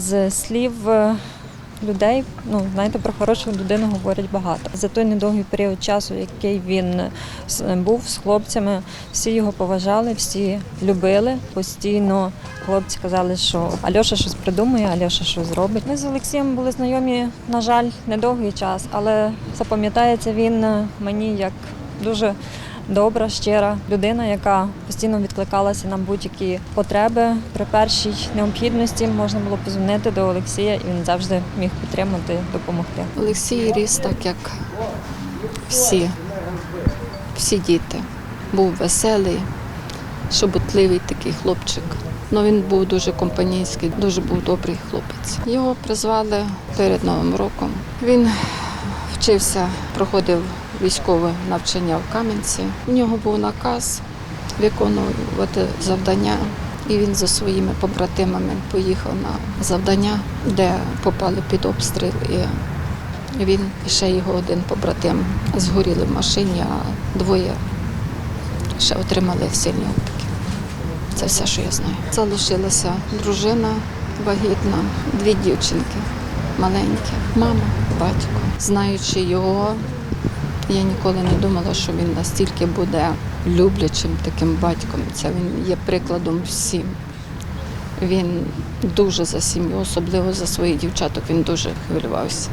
З слів е, людей, ну знаєте, про хорошу людину говорять багато. За той недовгий період часу, який він був з хлопцями, всі його поважали, всі любили. Постійно хлопці казали, що Альоша щось придумає, Альоша щось зробить. Ми з Олексієм були знайомі, на жаль, недовгий час, але запам'ятається він е, мені як дуже добра, щира людина, яка постійно відкликалася на будь-які потреби. При першій необхідності можна було позвонити до Олексія, і він завжди міг підтримати, допомогти. Олексій ріс так, як всі, всі діти. Був веселий, шебутливий такий хлопчик. Ну, він був дуже компанійський, дуже був добрий хлопець. Його призвали перед Новим роком. Він вчився, проходив військове навчання в Кам'янці. У нього був наказ виконувати завдання. І він за своїми побратимами поїхав на завдання, де попали під обстріл. І він і ще його один побратим згоріли в машині, а двоє ще отримали сильні опіки. Це все, що я знаю. Залишилася дружина вагітна, дві дівчинки маленькі, мама, батько. Знаючи його, я ніколи не думала, що він настільки буде люблячим таким батьком. Це він є прикладом всім. Він дуже за сім'ю, особливо за своїх дівчаток, він дуже хвилювався.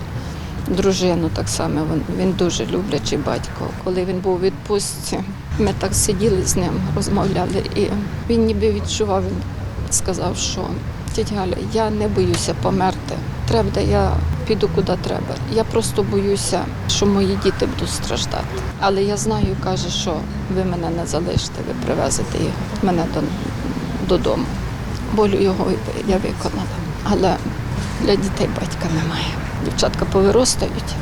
Дружину так само, він, дуже люблячий батько. Коли він був у відпустці, ми так сиділи з ним, розмовляли, і він ніби відчував, він сказав, що тітя Галя, я не боюся померти. Треба, де я піду куди треба. Я просто боюся, що мої діти будуть страждати. Але я знаю, каже, що ви мене не залишите, ви привезете їх мене до, додому. Волю його я виконала. Але для дітей батька немає. Дівчатка повиростають,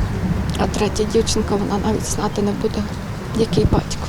а третя дівчинка вона навіть знати не буде, який батько.